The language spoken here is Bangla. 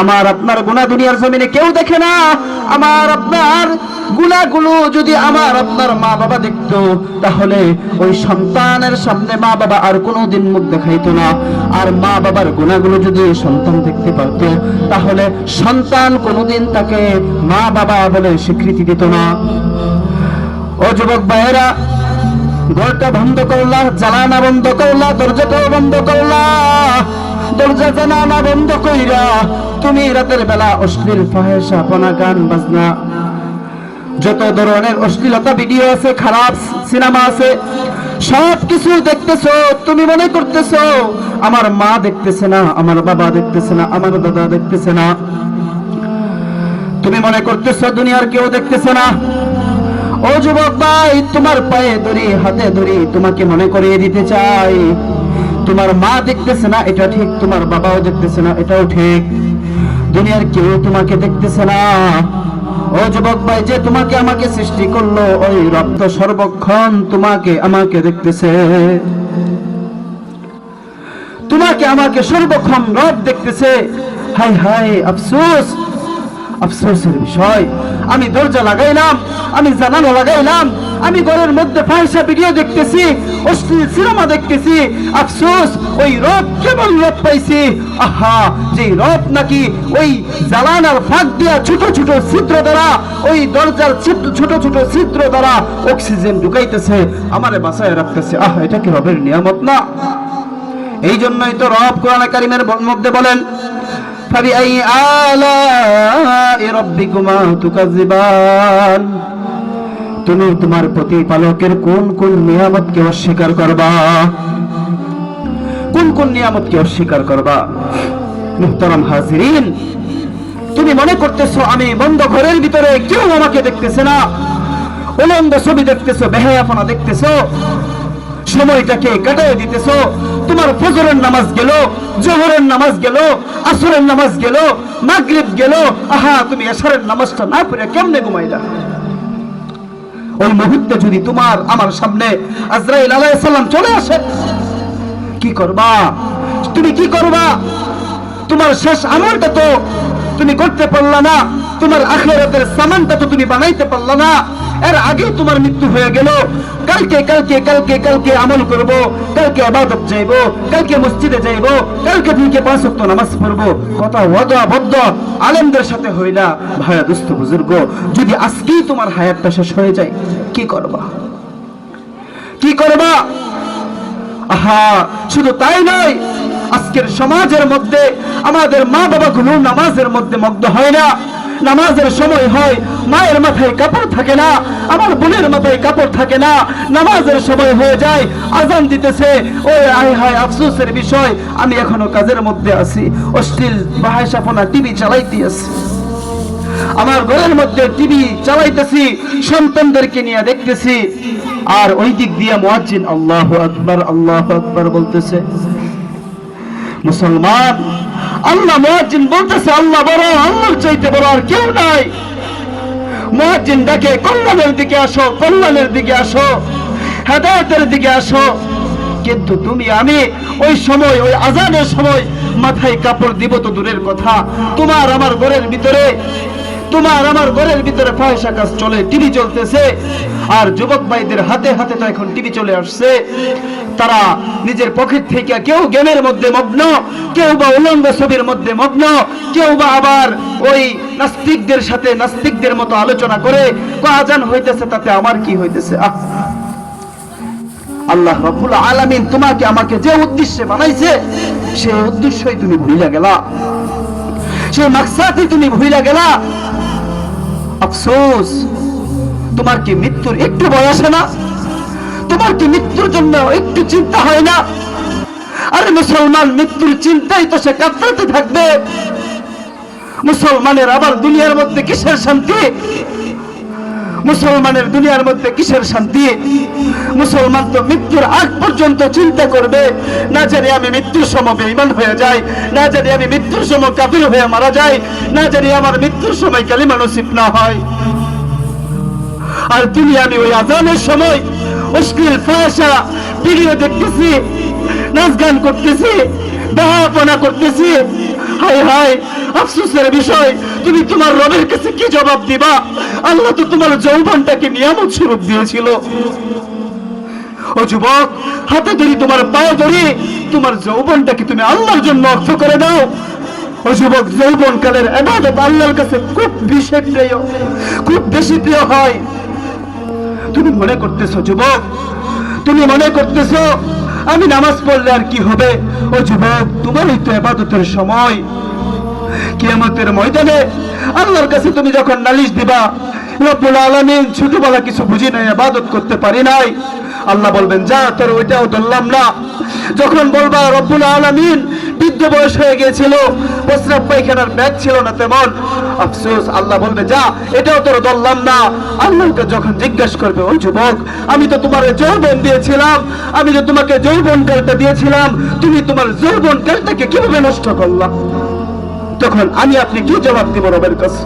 আমার আপনার গুণা দুনিয়ার জমিনে কেউ দেখে না। আমার আপনার গুণাগুলো যদি আমার আপনার মা বাবা দেখতো, তাহলে ওই সন্তানের সামনে মা বাবা আর কোনোদিন মুখ দেখাইতো না। আর মা বাবার গুণাগুলো যদি সন্তান দেখতে পারত, তাহলে সন্তান কোনোদিন তাকে মা বাবা বলে স্বীকৃতি দিত না। ও যুবক ভাইয়েরা, ঘরটা বন্ধ করলা, জ্বালানা বন্ধ করলা দরজাটাও বন্ধ করলা। দরজা জানালা বন্ধ কইরা তুমি রাতের বেলা অশ্লীল ফাহেসা পনা গান বাজনা। যত ধরনের অশ্লীলতা ভিডিও আছে, খারাপ সিনেমা আছে সব কিছু দেখতেছো, তুমি মনে করতেছো, আমার মা দেখতেছে না, আমার বাবা দেখতেছে না, আমার দাদা দেখতেছে না। তুমি মনে করতেছো দুনিয়ার কেউ দেখতেছে না। ও যুবক ভাই, তোমার পায়ে ধরি, হাতে ধরি, তোমাকে মনে করিয়ে দিতে চাই। তোমার মা দেখতেছে না, এটা ঠিক, তোমার বাবাও দেখতেছে না, এটাও ঠিক। দুনিয়ার কেউ তোমাকে দেখতেছে না। ও যুবক ভাই, যে তোমাকে আমাকে সৃষ্টি করল, ওই রক্ত সর্বক্ষণ তোমাকে আমাকে দেখতেছে। তোমাকে আমাকে সর্বক্ষণ রব দেখতেছে। হাই হাই, আফসোস, আফসোসের বিষয়। আমি দরজা লাগাইলাম, আমি জানানো লাগাইলাম আমি ঘরের মধ্যে ফাহিসা ভিডিও দেখতেছি অশ্লীল সিনেমা দেখতেছি আফসোস ওই রব কেমন রব পাইছি আহা যে রব নাকি ওই জ্বালানার ফাঁক দিয়া ছোট ছোট ছিদ্র দ্বারা ওই দরজার ছিদ্র ছোট ছোট ছিদ্র দ্বারা অক্সিজেন ঢুকাইতেছে আমারে বাসায় রাখতেছে আহ এটা কি রবের নিয়ামত না এই জন্যই তো রব কোরআন কারিমের মধ্যে বলেন فبأي آلاء ربكما تكذبان তুমি তোমার প্রতিপালকের কোন কোন নিয়ামতকে অস্বীকার করবা? কোন কোন নিয়ামতকে অস্বীকার করবা? মুহতারাম হাজিরিন, তুমি মনে করতেছো আমি বন্ধ ঘরের ভিতরে কেউ আমাকে দেখতেছে না? উলঙ্গ ছবি দেখতেছো, বেহায়াপনা দেখতেছো? সময়টাকে কাটাই দিতেছো? তোমার ফজরের নামাজ গেল, জোহরের নামাজ গেল, আসরের নামাজ গেল, মাগরিব গেল। আহা, তুমি এশারের নামাজটা না পড়ে কেমনে ঘুমাইলা? ওই মুহূর্তে যদি তোমার আমার সামনে আজরাইল আলাইসাল্লাম চলে আসে, কি করবা? তুমি কি করবা? তোমার শেষ আমলটা তো তুমি করতে পারলা না, তোমার আখেরাতের সামানটা তো তুমি বানাইতে পারলা না। এর আগে তোমার মৃত্যু হয়ে গেল। কালকে কালকে কালকে কালকে আমল করব। কালকে আবাদত যাইব কালকে মসজিদে যাইব। কালকে দিনকে পাঁচ ওয়াক্ত নামাজ পড়ব। কথা ওয়াদা বদ্ধ আলেমদের সাথে হইলা। ভাইয়া, দুস্থ বুজুর্গ, যদি আজকেই তোমার হায়াতটা শেষ হয়ে যায়, কি করবা? কি করবা? আহা, শুধু তাই নয়, আজকের সমাজের মধ্যে, আমাদের মা বাবা গুলো নামাজের মধ্যে মগ্ন হয় না। নামাজের সময় হয়, মায়ের মাথায় কাপড় থাকে না, আমার বোনের মাথায় কাপড় থাকে না, নামাজের সময় হয়ে যায়, আজান দিতেছে। ওই আয় হায় আফসোসের বিষয়, আমি এখনও কাজের মধ্যে আছি, অশ্লীল বাহাসাপনা টিভি চালাইতে আছি। আমার ঘরের মধ্যে টিভি চালাইতেছি, সন্তানদেরকে নিয়ে দেখতেছি। আর ওই দিক দিয়ে মুয়াজ্জিন, আল্লাহ আকবার, আল্লাহু আকবার বলতেছে মুসলমান, আল্লাহ মহাজিন বলতেছে, আল্লাহ বড়, আল্লাহর চাইতে বড় আর কেউ নাই। মহাজিন ডাকে, কল্যাণের দিকে আসো, কল্যাণের দিকে আসো, হেদায়তের দিকে আসো। কিন্তু তুমি, আমি ওই সময়, ওই আজানের সময় মাথায় কাপড় দিব তো দূরের কথা। তোমার আমার ঘরের ভিতরে তোমার আমার ঘরের ভিতরে পয়সা কাজ চলে টিভি চলতেছে। আর যুবক ভাইদের হাতে হাতে তো এখন টিভি চলে আসছে। তারা নিজের পকেট থেকে কেউ গেমের মধ্যে মগ্ন, কেউ বা উলঙ্গ ছবির মধ্যে মগ্ন, কেউ বা আবার ওই নাস্তিকদের সাথে নাস্তিকদের মতো আলোচনা করে আজান হইতেছে তাতে আমার কি হইতেছে? আহ! আল্লাহ রব্বুল আলামিন তোমাকে আমাকে যে উদ্দেশ্যে বানাইছে সেই উদ্দেশ্যই তুমি ভুলিয়া গেলা। সেই মাকসাদই তুমি ভুলিয়া গেলা। আফসোস, তোমার কি মৃত্যুর একটু বয়স আসে না? তোমার কি মৃত্যুর জন্য একটু চিন্তা হয় না? আরে মুসলমান, মৃত্যুর চিন্তাই তো সে কাতরাতে থাকবে। মুসলমানের আবার দুনিয়ার মধ্যে কিসের শান্তি? মুসলমানের দুনিয়ার মধ্যে কিসের শান্তি? মুসলমান তো মৃত্যুর আগ পর্যন্ত চিন্তা করবে, না জানি আমি মৃত্যুর সময় বেঈমান হয়ে যাই, না জানি আমি মৃত্যুর সময় কাফির হয়ে মারা যাই, না জানি আমার মৃত্যুর সময় কালিমা নসিব না হয়। আর তুমি আমি ওই আজানের সময় অশ্লীল ফাঁসা ভিডিও দেখতেছি, নাচ গান করতেছি দেহাপনা করতেছি। হাই হাই আফসোসের বিষয় তুমি তোমার রবের কাছে কি জবাব দিবা? আল্লাহ তো তোমার যৌবনটাকে নিয়ামত স্বরূপ দিয়েছিল। ও যুবক, হাতে ধরি তোমার পায়ে ধরি, তোমার যৌবনটাকে তুমি আল্লাহর জন্য অর্থ করে দাও। ও যুবক যৌবন কালের এবাদত আল্লাহর কাছে খুব বিশেষ প্রিয়, খুব বেশি প্রিয় হয়। তুমি মনে করতেছো, যুবক? তুমি মনে করতেছো, আমি নামাজ পড়লে আর কি হবে? ও যুবক, তোমারই তো এবাদতের সময়। কিয়ামতের ময়দানে আল্লাহর কাছে তুমি যখন নালিশ দিবা, রব্বুল আলামিন ছোটবেলা কিছু বুঝি নাই, ইবাদত করতে পারি নাই। আল্লাহ বলবেন, যা, তোর ওইটাও ধরলাম না। যখন বলবা, রব্বুল আলামিন, বৃদ্ধ বয়স হয়ে গিয়েছিল, প্রস্রাব পায়খানার ব্যাগ ছিল না তেমন? আফসোস, আল্লাহ বলবে, যা, এটাও তোর ধরলাম না। আল্লাহকে যখন জিজ্ঞাসা করবে, ওই যুবক, আমি তো তোমার যৌবন দিয়েছিলাম, আমি তো তোমাকে যৌবন কালটা দিয়েছিলাম, তুমি তোমার যৌবন কালটাকে কীভাবে নষ্ট করলাম তখন আমি আপনি কি জবাব দিব রবের কাছে।